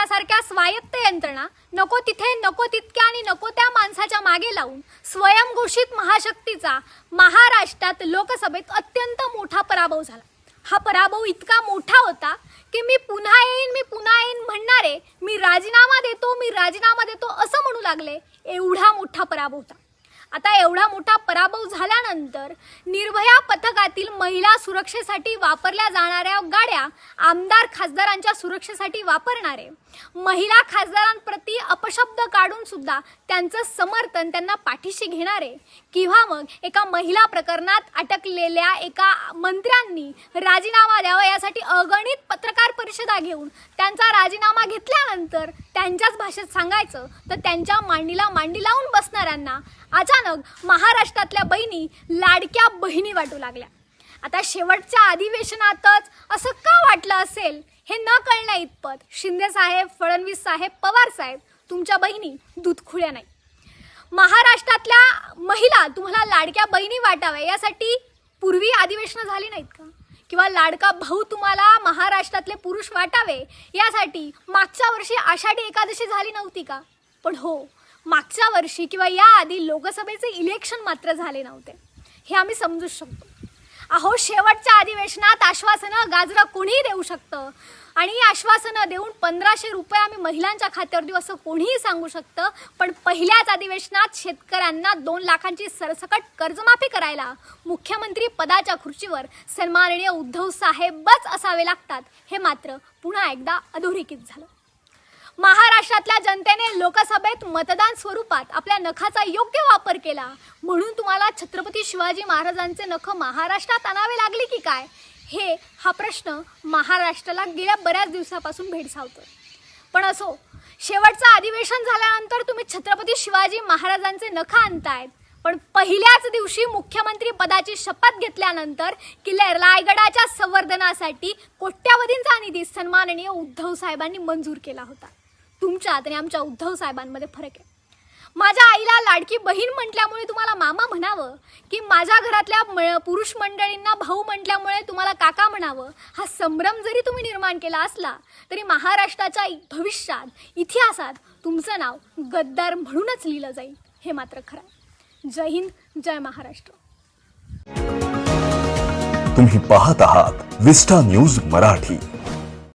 यासारख्या स्वायत्त यंत्रणा नको तिथे नको तितक्या आणि नको त्या माणसाच्या मागे लावून स्वयंघोषित महाशक्तीचा महाराष्ट्रात लोकसभेत अत्यंत मोठा पराभव झाला. हा पराभव इतका मोठा होता की मी पुन्हा येईन मी पुन्हा येईन म्हणणारे मी राजीनामा देतो मी राजीनामा देतो असं म्हणू लागले एवढा मोठा पराभव होता. आता एवढा मोठा पराभव झाल्यानंतर निर्भया पथकातील महिला सुरक्षेसाठी वापरल्या जाणाऱ्या गाड्या आमदार खासदारांच्या सुरक्षेसाठी वापरणारे. महिला खासदारांप्रती अपशब्द काढून सुद्धा त्यांचं समर्थन त्यांना पाठीशी घेणारे. किंवा मग एका महिला प्रकरणात अटकलेल्या एका मंत्र्यांनी राजीनामा द्यावा यासाठी अगणित पत्रकार परिषदा घेऊन त्यांचा राजीनामा घेतल्यानंतर त्यांच्याच भाषेत सांगायचं तर त्यांच्या मांडीला मांडी लावून बसणाऱ्यांना अचानक महाराष्ट्रातल्या बहिणी लाडक्या बहिणी वाटू लागल्या. आता शेवटच्या अधिवेशनातच असं का वाटलं असेल हे न कळण्या इतपत. शिंदे साहेब फडणवीस साहेब पवार साहेब तुमच्या बहिणी दूधखुळ्या नाही महाराष्ट्रातल्या महिला तुम्हाला लाडक्या बहिणी वाटाव्या यासाठी पूर्वी अधिवेशनं झाली नाहीत का? किंवा लाडका भाऊ तुम्हाला महाराष्ट्रातले पुरुष वाटावे यासाठी मागच्या वर्षी आषाढी एकादशी झाली नव्हती का? पण हो मागच्या वर्षी किंवा याआधी लोकसभेचे इलेक्शन मात्र झाले नव्हते. हे आम्ही समजू शकतो. अहो शेवटच्या अधिवेशनात आश्वासनं गाजरं कोणीही देऊ शकतं? आणि आश्वासनं देऊन पंधराशे रुपये आम्ही महिलांच्या खात्यावर देऊ असं कोणीही सांगू शकतं? पण पहिल्याच अधिवेशनात शेतकऱ्यांना दोन लाखांची सरसकट कर्जमाफी करायला मुख्यमंत्री पदाच्या खुर्चीवर सन्माननीय उद्धव साहेबच असावे लागतात. हे मात्र पुन्हा एकदा अधोरेखित झालं. महाराष्ट्रातल्या जनतेने लोकसभेत मतदान स्वरूपात आपल्या नखाचा योग्य वापर केला. म्हणून तुम्हाला छत्रपती शिवाजी महाराजांचे नख महाराष्ट्रात आणावे लागले की काय? हे हा प्रश्न महाराष्ट्राला गेल्या बऱ्याच दिवसापासून भेडसावतो पण असो शेवटचं अधिवेशन झाल्यानंतर तुम्ही छत्रपती शिवाजी महाराजांचे नख आणतायत पण पहिल्याच दिवशी मुख्यमंत्री पदाची शपथ घेतल्यानंतर किल्ले रायगडाच्या संवर्धनासाठी कोट्यावधींचा निधी सन्माननीय उद्धव साहेबांनी मंजूर केला होता. तुमच्यात आणि आमच्या उद्धव साहेबांमध्ये फरक आहे. माझ्या आईला लाडकी बहीण म्हटल्यामुळे तुम्हाला मामा म्हणावं की माझ्या घरातल्या म- पुरुष मंडळींना भाऊ म्हटल्यामुळे तुम्हाला काका म्हणावं. हा संभ्रम जरी तुम्ही निर्माण केला असला तरी महाराष्ट्राच्या भविष्यात इतिहासात तुमचं नाव गद्दार म्हणूनच लिहिलं जाईल. हे मात्र खरं आहे. जय हिंद जय महाराष्ट्र. तुम्ही पाहत आहात विस्टा न्यूज मराठी.